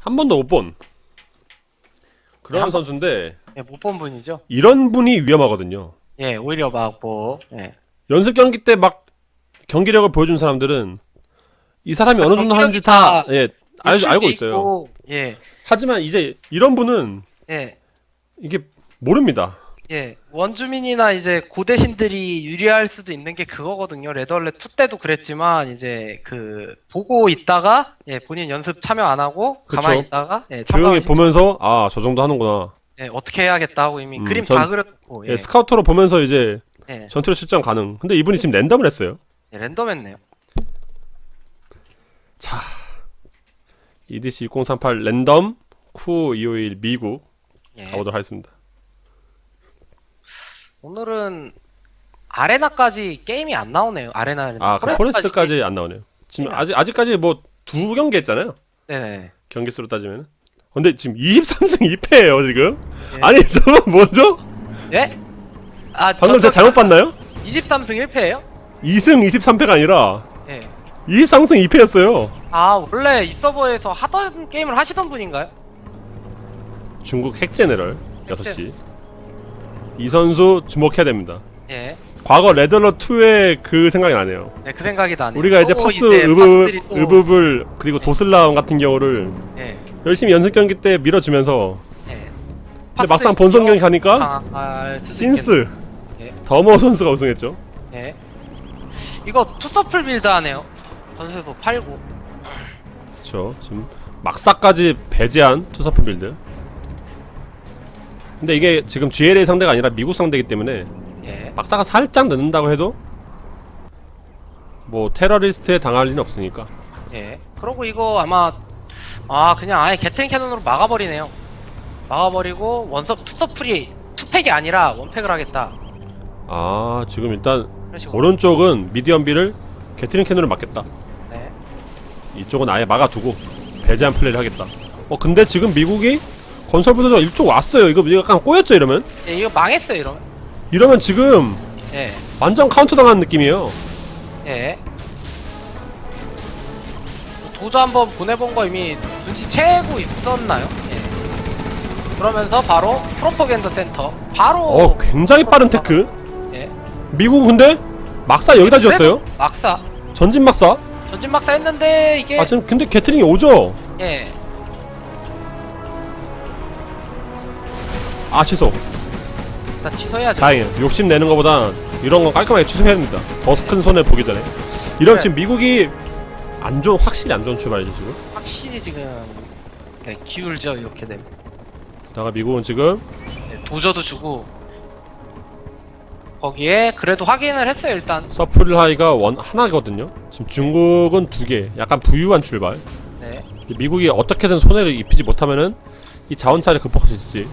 한 번도 못 본 그런 한 번- 선수인데 예, 못 본 분이죠. 이런 분이 위험하거든요. 예, 오히려 막 뭐, 예. 연습 경기 때 막 경기력을 보여준 사람들은 이 사람이 어느 정도 하는지 다 예, 알, 알고 있어요. 있고, 예, 하지만 이제 이런 분은 예, 이게 모릅니다. 예. 원주민이나 이제 고대신들이 유리할 수도 있는 게 그거거든요. 레더얼렛 2 때도 그랬지만, 이제 그, 보고 있다가, 예, 본인 연습 참여 안 하고, 그쵸. 가만히 있다가, 예, 조용히 참가하시- 보면서 아 저 정도 하는구나. 예, 어떻게 해야겠다 하고 이미 음, 그림 전- 다 그렸고, 예, 예, 스카우터로 보면서 이제 예, 전투력 실전 가능. 근데 이분이 지금 랜덤을 했어요. 예, 랜덤했네요. EDC 6038 랜덤 쿠251 미국 예. 가보도록 하겠습니다. 오늘은 아레나까지 게임이 안 나오네요. 아레나 아, 그 포레스트까지 안 나오네요. 지금 게임이 아직 아직까지 뭐 두 경기 했잖아요. 네네. 경기 수로 따지면. 근데 지금 23승 2패예요 지금. 예. 아니 저거 뭐죠? 예? 아, 방금 제가 잘못 봤나요? 23승 1패예요? 2승 23패가 아니라 예. 23승 2패였어요. 아, 원래 이 서버에서 하던 게임을 하시던 분인가요? 중국 핵 제네럴 6시. 이 선수 주목해야 됩니다. 예. 과거 레더러 2의 그 생각이 나네요. 네, 그 생각이 나네요. 우리가 이제 또 파스 이제 파스들이 또- 의브불 그리고 도슬라움 같은 경우를 예. 열심히 연습 경기 때 밀어주면서 예. 근데 막상 본선 경기 가니까 아, 신스 예. 더머 선수가 우승했죠. 예. 이거 투서플 빌드 하네요. 전세도 팔고. 그렇죠. 지금 막사까지 배제한 투사프 빌드. 근데 이게 지금 GLA 상대가 아니라 미국 상대이기 때문에 예. 막사가 살짝 늦는다고 해도 뭐 테러리스트에 당할 리는 없으니까. 예. 그러고 이거 아마 아 그냥 아예 게틀 캐논으로 막아버리네요. 막아버리고 원석 투서플이 투팩이 아니라 원팩을 하겠다. 아 지금 일단 그런 식으로. 오른쪽은 미디엄 비를 게트링 캐논을 막겠다. 네. 이쪽은 아예 막아두고 배제한 플레이를 하겠다. 어 근데 지금 미국이 건설 부대가 이쪽 왔어요. 이거 약간 꼬였죠 이러면? 예, 이거 망했어요 이러면. 이러면 지금 예. 완전 카운터 당한 느낌이에요. 예. 도저 한번 보내본 거 이미 눈치채고 있었나요? 예. 그러면서 바로 프로포겐더 센터 바로 어 굉장히 빠른 테크. 예. 미국 근데 막사 여기다 지었어요. 막사 전진 막사. 전진 막사 했는데 이게 아 지금 근데 게트링이 오죠. 예. 아 취소. 일단 취소해야죠. 다행이에요. 욕심 내는 것보다 이런 거 깔끔하게 취소해야 됩니다. 더 큰 손해 보기 전에. 이런 네. 지금 미국이 안 좋은 확실히 안 좋은 출발이죠 지금. 확실히 지금 예, 기울죠 이렇게 되면 다가 미국은 지금 예, 도저도 주고 거기에 그래도 확인을 했어요 일단 서플라이가 원 하나거든요. 지금 중국은 두 개. 약간 부유한 출발. 네. 미국이 어떻게든 손해를 입히지 못하면은 이 자원차를 극복할 수 있을지.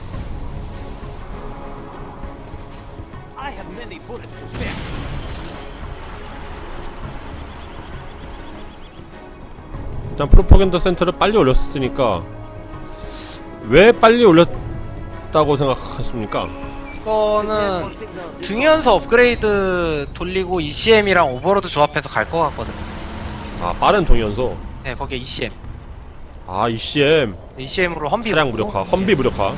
일단 프로포겐더 센터를 빨리 올렸으니까 왜 빨리 올렸다고 생각하십니까? 이거는 중연서 업그레이드 돌리고 ECM이랑 오버로드 조합해서 갈 것 같거든요 아 빠른 동연소. 네 거기에 ECM 아 ECM ECM으로 험비 차량 무력화, 험비 무력화.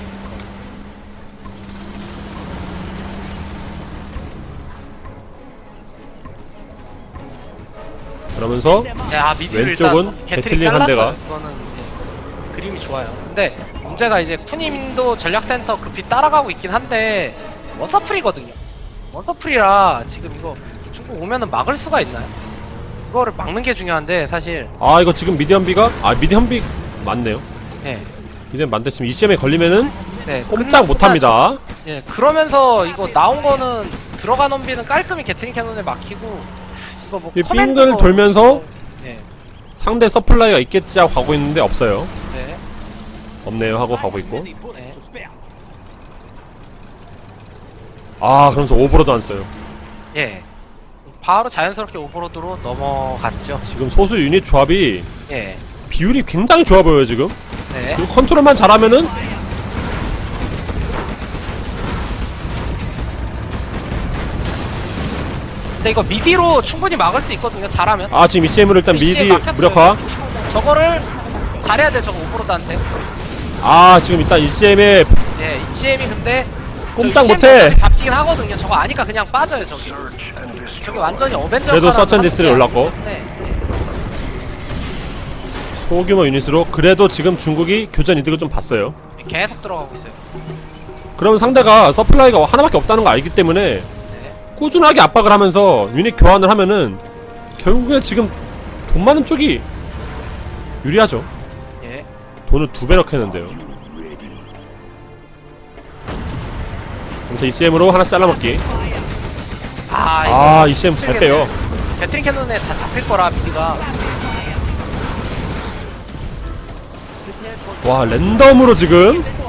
그러면서 네, 아 왼쪽은 일단 게틀링 한 대가. 잘랐어요. 예, 그림이 좋아요 근데 문제가 이제 쿠님도 전략센터 급히 따라가고 있긴 한데 원서풀이거든요 원서풀이라 지금 이거 중국 오면은 막을 수가 있나요? 그거를 막는 게 중요한데 사실 아 이거 지금 미디엄비가 아 미디엄비 맞네요. 예. 미디엄 맞는데 지금 ECM에 걸리면은 네, 꼼짝 못합니다. 예, 그러면서 이거 나온 거는 들어간 원비는 깔끔히 게트링 캐논에 막히고 이거 뭐이 커맨드도- 빙글 돌면서 예, 상대 서플라이가 있겠지 하고 가고 있는데 없어요. 네, 없네요 하고 가고 있고. 네. 아 그러면서 오버로드 안 써요. 예. 바로 자연스럽게 오버로드로 넘어갔죠. 지금 소수 유닛 조합이 예. 비율이 굉장히 좋아 보여요 지금. 네. 그리고 컨트롤만 잘하면은 근데 이거 미디로 충분히 막을 수 있거든요. 잘하면. 아 지금 ECM으로 일단 미디 막혔어요. 무력화. 저거를 잘해야 돼 저거 오버로드한테. 아 지금 일단 ECM에 예, ECM이 근데 꼼짝 저 못해. 잡히긴 하거든요. 저거 아니까 그냥 빠져요 저기. 저기 완전히 어벤져. 그래도 서천디스를 올랐고. 때문에, 소규모 유닛으로 그래도 지금 중국이 교전 이득을 좀 봤어요. 예, 계속 들어가고 있어요. 그러면 상대가 서플라이가 하나밖에 없다는 거 알기 때문에 네. 꾸준하게 압박을 하면서 유닛 교환을 하면은 결국에 지금 돈 많은 쪽이 유리하죠. 예. 돈을 두배 넣겠는데요. 그래서 ECM으로 하나 잘라먹기. 아, 이거 아, ECM 잘 빼요. 배트링 캐논에 다 잡힐 거라 미디가. 와, 랜덤으로 지금 네.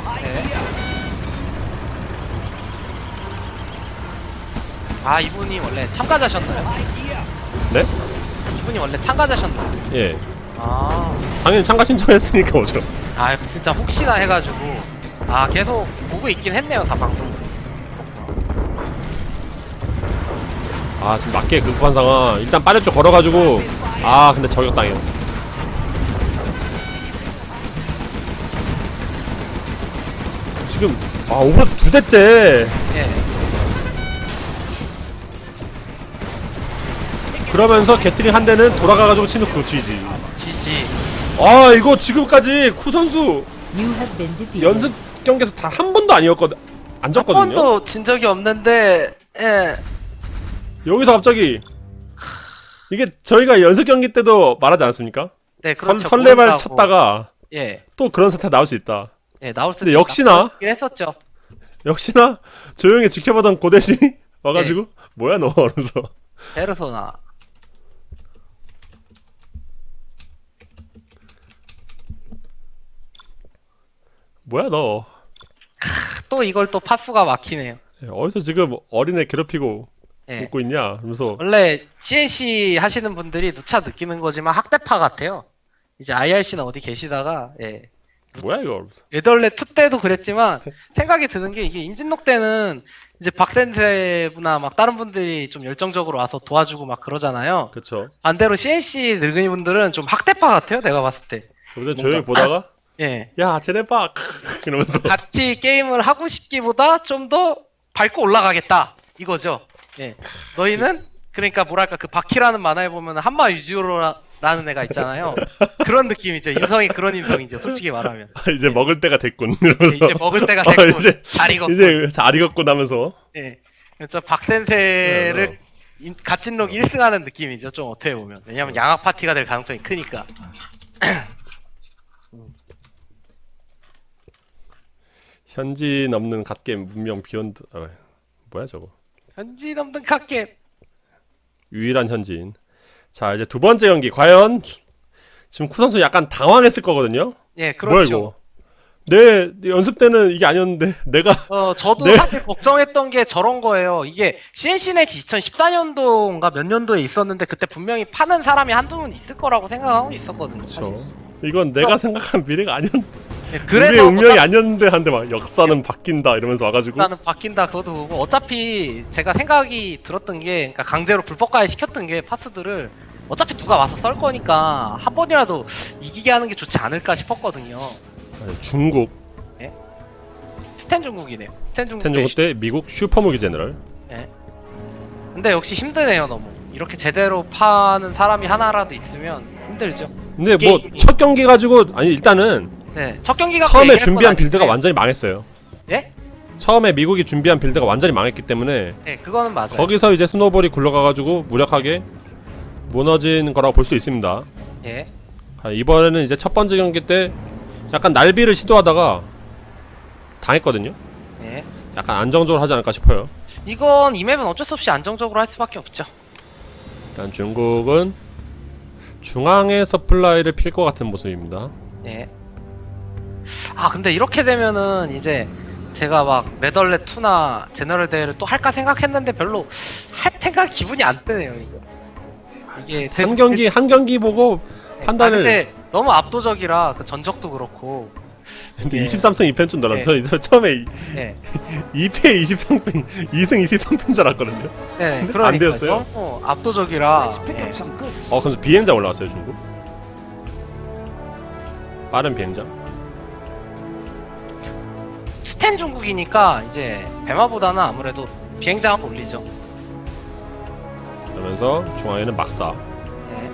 아 이분이 원래 참가자셨나요? 네? 이분이 원래 참가자셨나요? 예. 아, 당연히 참가 신청했으니까 오죠. 아 진짜 혹시나 해가지고 아 계속 보고 있긴 했네요 다 방송. 아, 지금 맞게 극복한 상황. 일단 빠른 쪽 걸어가지고 아, 근데 저격당해요. 지금 아, 오버로드 두 대째. 예. 그러면서 게트링 한 대는 돌아가가지고 치누크 쥐지. GG. 아, 이거 지금까지 쿠 선수 You have been defeated. 연습 경기에서 단 한 번도 아니었거든. 안 한 졌거든요. 번도 진 적이 없는데 예. 여기서 갑자기 이게 저희가 연습 경기 때도 말하지 않았습니까? 네 설, 그렇죠. 설레발 모른다고. 쳤다가 예. 또 그런 사태 나올 수 있다. 예 나올 수 근데 역시나 했었죠. 역시나 조용히 지켜보던 고대신이 와가지고 뭐야 너 이러면서 페르소나. 뭐야 너 또 이걸 또 파수가 막히네요. 예, 어디서 지금 어린애 괴롭히고 예. 웃고 있냐 이러면서 원래 CNC 하시는 분들이 누차 느끼는 거지만 학대파 같아요. 이제 IRC는 어디 계시다가 예. 뭐야 이거 이러면서 예덜레 2 때도 그랬지만 생각이 드는 게 이게 임진록 때는 이제 박센세나 막 다른 분들이 좀 열정적으로 와서 도와주고 막 그러잖아요. 그쵸 반대로 CNC 늙은이 분들은 좀 학대파 같아요. 내가 봤을 때. 그래서 조용히 보다가 예. 야 쟤네 봐 이러면서 같이 게임을 하고 싶기보다 좀 더 밟고 올라가겠다 이거죠. 예. 너희는 그러니까 뭐랄까 그 바키라는 만화에 보면 한마 유지오로라는 애가 있잖아요. 그런 느낌이죠. 인성이 그런 인성이죠. 솔직히 말하면. 아, 이제 먹을 때가 됐군 예, 이러면서 이제 먹을 때가 어, 됐고 이제- 잘 익었고. 이제 잘 익었고 나면서 예. 저 박센세를 인- 갓진록 1승하는 느낌이죠. 좀 어떻게 보면. 왜냐면 양악 파티가 될 가능성이 크니까. 현지 넘는 갓겜 문명 비욘드 아, 뭐야 저거 현지 넘는 갓겜. 유일한 현지인 자 이제 두 번째 경기 과연 지금 쿠 선수 약간 당황했을 거거든요 예, 그렇죠. 이거 내 연습 때는 이게 아니었는데 내가 어, 저도 네. 사실 걱정했던 게 저런 거예요. 이게 CNC넷이 2014년도인가 몇 년도에 있었는데 그때 분명히 파는 사람이 한두 분 있을 거라고 생각하고 있었거든요. 사실. 이건 내가 생각한 미래가 아니었 네, 우리의 그래서 운명이 아니었는데 한데 막 역사는 바뀐다 이러면서 와가지고 나는 바뀐다 그것도 보고 어차피 제가 생각이 들었던 게 그러니까 강제로 불법가에 시켰던 게 파스들을 어차피 누가 와서 썰 거니까 한 번이라도 이기게 하는 게 좋지 않을까 싶었거든요. 아니, 중국 스탠 중국이네요. 스탠 중국. 텐 중국 때 미국 슈퍼무기 제너럴 근데 역시 힘드네요 너무. 이렇게 제대로 파는 사람이 하나라도 있으면 힘들죠. 근데 게임이- 뭐첫 경기 가지고 아니 일단은 네, 첫 경기가 처음에 얘기할 준비한 건 빌드가. 완전히 망했어요 예? 처음에 미국이 준비한 빌드가 완전히 망했기 때문에 네, 그거는 맞아요. 거기서 이제 스노볼이 굴러가가지고 무력하게 무너진 거라고 볼수 있습니다. 예. 아, 이번에는 이제 첫 번째 경기 때 약간 날비를 시도하다가 당했거든요. 예. 약간 안정적으로 하지 않을까 싶어요. 이건 이 맵은 어쩔 수 없이 안정적으로 할 수밖에 없죠. 일단 중국은 중앙에 서플라이를 필 것 같은 모습입니다. 예. 아, 근데 이렇게 되면은 이제 제가 막 메덜레 2나 제너럴 대회를 또 할까 생각했는데 별로 할 생각 기분이 안 드네요, 이거. 이게 대- 한 경기 한 경기 보고 아, 판단을 근데 너무 압도적이라 그 전적도 그렇고. 근데 예. 23승 2패는 좀 놀랐네. 예. 저, 저 처음에 예. 2패 23승 2승 23패인 줄 알았거든요. 네, 안 그러니까 되었어요? 너무 압도적이라. Let's pick 예. up some goods. 어, 근데 비행자 올라왔어요 중국. 빠른 비행장. 스탠 중국이니까 이제 배마보다는 아무래도 비행장을 올리죠. 그러면서 중앙에는 막사. 네.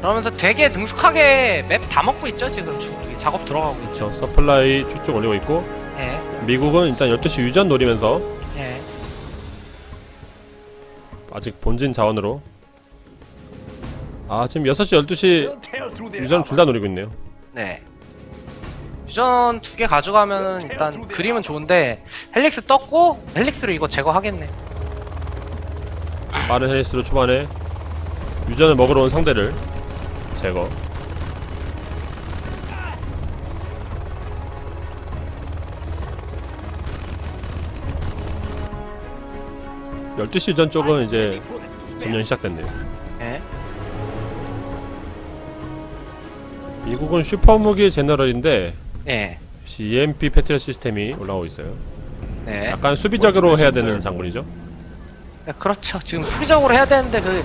그러면서 되게 능숙하게 맵 다 먹고 있죠 지금 중국이 작업 들어가고 있죠. 저 서플라이 쭉쭉 올리고 있고 예. 미국은 일단 12시 유전 노리면서 예. 아직 본진 자원으로 아 지금 6시 12시 유전 둘 다 노리고 있네요 네. 유전 두 개 가져가면은 일단 그림은 좋은데 헬릭스 떴고 헬릭스로 이거 제거하겠네. 빠른 헬리스로 초반에 유전을 먹으러 온 상대를 제거 12시 유전 쪽은 이제 점령 시작됐네요 예. 미국은 슈퍼무기 제너럴인데 예. 역시 EMP 패트리어 시스템이 올라오고 있어요 네. 약간 수비적으로 해야 되는 장군이죠 네, 그렇죠. 지금 수비적으로 해야 되는데 그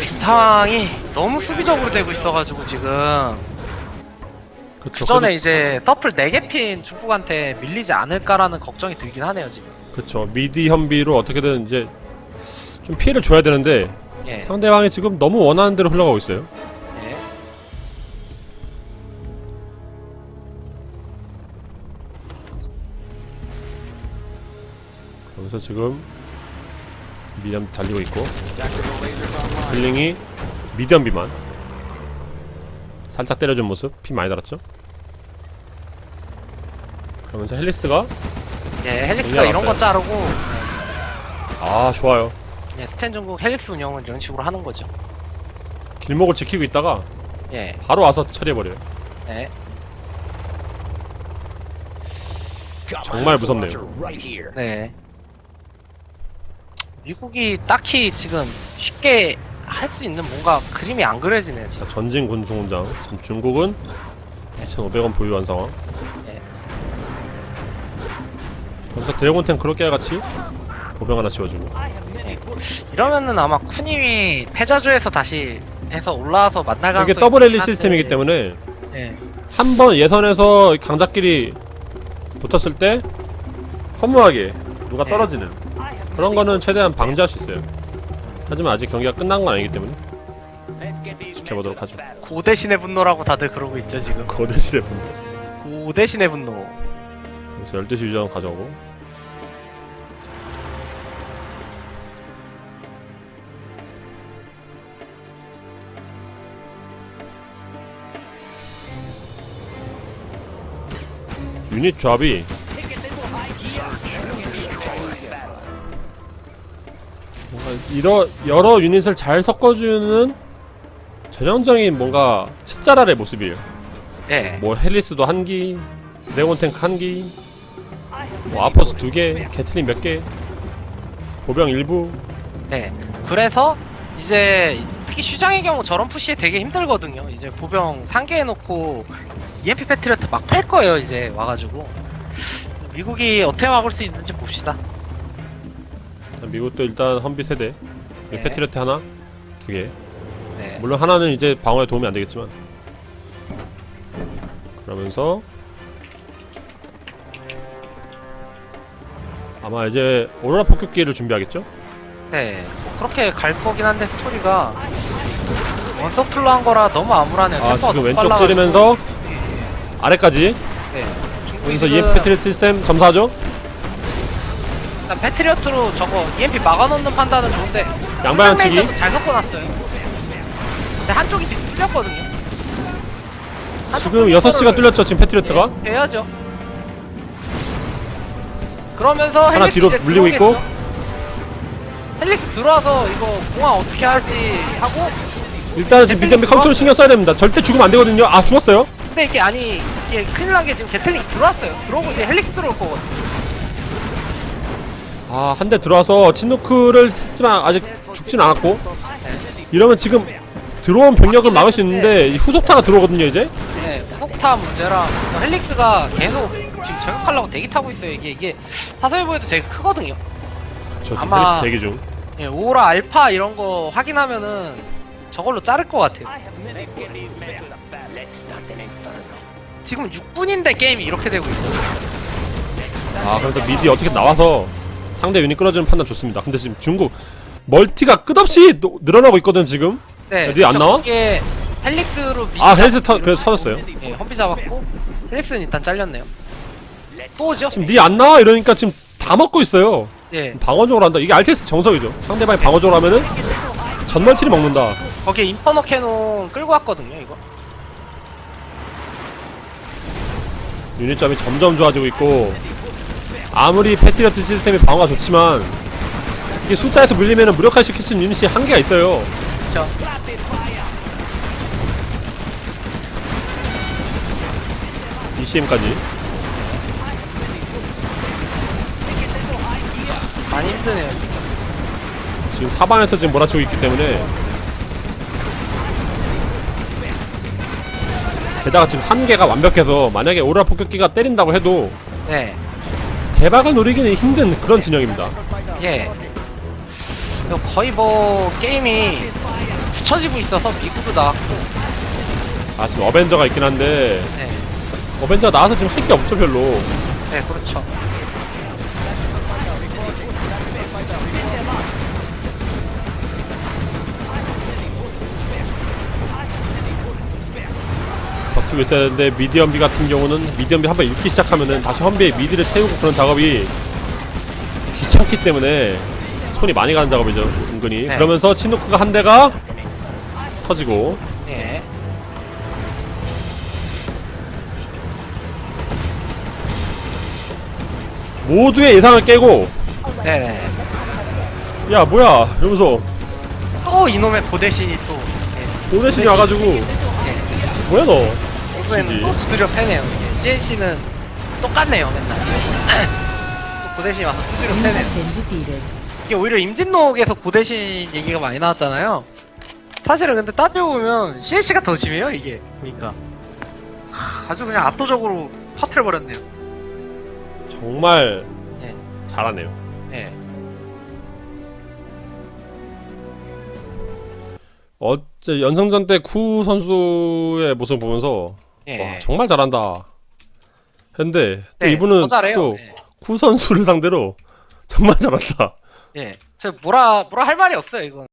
지금 상황이 너무 수비적으로 되고 있어가지고 지금 그 그쵸 전에 이제 서플 4개 핀 중국한테 밀리지 않을까라는 걱정이 들긴 하네요 지금. 그쵸 미디 현비로 어떻게든 이제 좀 피해를 줘야 되는데 예. 상대방이 지금 너무 원하는 대로 흘러가고 있어요 그러면서 지금 미디엄 달리고 있고 딜링이 미디엄 비만 살짝 때려준 모습 피 많이 달았죠 그러면서 헬리스가 예. 헬릭스가 이런 거. 자르고 아 좋아요 예, 스탠 중국 헬릭스 운영은 이런 식으로 하는 거죠. 길목을 지키고 있다가 예. 바로 와서 처리해버려요 네. 정말 무섭네요. 네. 미국이 딱히 지금 쉽게 할 수 있는 뭔가 그림이 안 그려지네요 지금. 자, 전진 군수공장 지금 중국은 2,500원 보유한 상황 네. 그러면서 드래곤탱 그렇게 같이 보병 하나 지워주고 이러면은 아마 쿠님이 패자조에서 다시 해서 올라와서 만날 가능성이 이게 더블 있긴 한데, 시스템이기 때문에 예. 한 번 예선에서 강자끼리 붙었을 때 허무하게 누가 네. 떨어지는 그런 거는 최대한 방지할 수 있어요. 하지만 아직 경기가 끝난 건 아니기 때문에 지켜보도록 하죠. 고대신의 분노라고 다들 그러고 있죠 지금. 거대 시대 분들. 고대신의 분노. 그래서 12시 유전 가져오고 유닛 조합이 이러, 여러 유닛을 잘 섞어주는 전형적인 뭔가 숫자랄의 모습이에요. 예. 뭐 헬리스도 한 기, 드래곤 탱크 한 기, 뭐 아퍼스 두 개, 게틀린 몇 개, 보병 일부. 네. 그래서 이제 특히 슈장의 경우 저런 푸시에 되게 힘들거든요. 이제 보병 상계 해 놓고 EMP 패트리어트 막 팔 거예요. 이제 와가지고 미국이 어떻게 막을 수 있는지 봅시다. 미국도 일단 험비 세대, 네. 패트리어트 하나, 두 개. 네. 물론 하나는 이제 방어에 도움이 안 되겠지만. 그러면서 아마 이제 오로라 폭격기를 준비하겠죠? 네. 뭐 그렇게 갈 거긴 한데 스토리가 원서플로 한 거라 너무 암울하네요. 아 지금 왼쪽. 찌르면서 아래까지. 네. 지금 EMP 패트리어트 시스템 점사하죠? 일단 패트리어트로 저거 EMP 막아놓는 판단은 좋은데 양방향 치기. 도잘 섞어놨어요. 근데 한쪽이 지금 뚫렸거든요. 한쪽 지금 뚫린 6시가 거를 뚫렸죠, 지금 패트리어트가. 예, 해야죠. 그러면서 하나 헬릭스 뒤로 이제 물리고 있고. 들어오겠죠? 헬릭스 들어와서 이거 공항 어떻게 할지 하고 일단은 지금 미디엄비 컨트롤 신경 써야 됩니다. 절대 죽으면 안 되거든요. 아, 죽었어요? 근데 이게 아니 이게 큰일 난 게 지금 게틀링 들어왔어요. 들어오고 이제 헬릭스 들어올 거거든요. 아, 한 대 들어와서 친누크를 했지만 아직 죽진 않았고. 이러면 지금 들어온 병력은 막을 수 있는데 이 후속타가 들어오거든요, 이제. 네, 폭타 문제랑 그래서 헬릭스가 계속 지금 저격하려고 대기 타고 있어요. 이게 이게 사설보에도 되게 크거든요. 저 지금 아마- 헬리스 대기 중. 예, 오라 알파 이런 거 확인하면은 저걸로 자를 것 같아요. 지금 6분인데 게임이 이렇게 되고 있고 아 그래서 미디 어떻게 나와서 상대 유닛 끌어주는 판단 좋습니다. 근데 지금 중국 멀티가 끝없이 노- 늘어나고 있거든 지금. 네 어디 안저 나와? 거기에 헬릭스로 아 헬스 터 그래서 터졌어요? 예, 험비 잡았고 헬릭스는 일단 잘렸네요. 또 오죠? 지금 니 안 나와 이러니까 지금 다 먹고 있어요. 예 방어적으로 한다. 이게 RTS 정석이죠. 상대방이 방어적으로 하면은 전멀티를 먹는다. 거기에 인퍼너 캐논 끌고 왔거든요 이거. 유닛 점이 점점 좋아지고 있고 아무리 패트리어트 시스템이 방어가 좋지만 이게 숫자에서 물리면은 무력화시킬 수 있는 유닛이 한계가 있어요. 그쵸. ECM까지. 많이 힘드네요 진짜. 지금 사방에서 지금 몰아치고 있기 때문에. 게다가 지금 3개가 완벽해서 만약에 오라 폭격기가 때린다고 해도 네 대박을 노리기는 힘든 그런 진영입니다. 예. 거의 뭐 게임이 굳혀지고 있어서 미국도 나왔고. 아 지금 어벤져가 있긴 한데 네, 어벤져가 나와서 지금 할 게 없죠 별로. 네 그렇죠 버티고 있어야 되는데 미디엄비 같은 경우는 미디엄비 한번 읽기 시작하면은 다시 험비에 미디를 태우고 그런 작업이 귀찮기 때문에 손이 많이 가는 작업이죠 은근히 네. 그러면서 치누크가 한 대가 터지고 예. 모두의 예상을 깨고 네네 야 뭐야 이러면서 또 이놈의 고대신이 또 예. 오네신이 와가지고 예. 뭐야 너 그치. 또 두드려 패네요 이게 CNC는 똑같네요 맨날 또 고대신이 와서 두드려 You 패네요. 이게 오히려 임진록에서 고대신 얘기가 많이 나왔잖아요 사실은 근데 따져보면 CNC가 더 심해요 이게 보니까 하, 아주 그냥 압도적으로 터트려 버렸네요 정말 네. 잘하네요 예. 어째 연승전 때 쿠 선수의 모습을 보면서 예. 와 정말 잘한다 했는데 또 네, 이분은 더 잘해요. 또 예. 쿠 선수를 상대로 정말 잘한다 예. 저 뭐라 뭐라 할 말이 없어요 이건.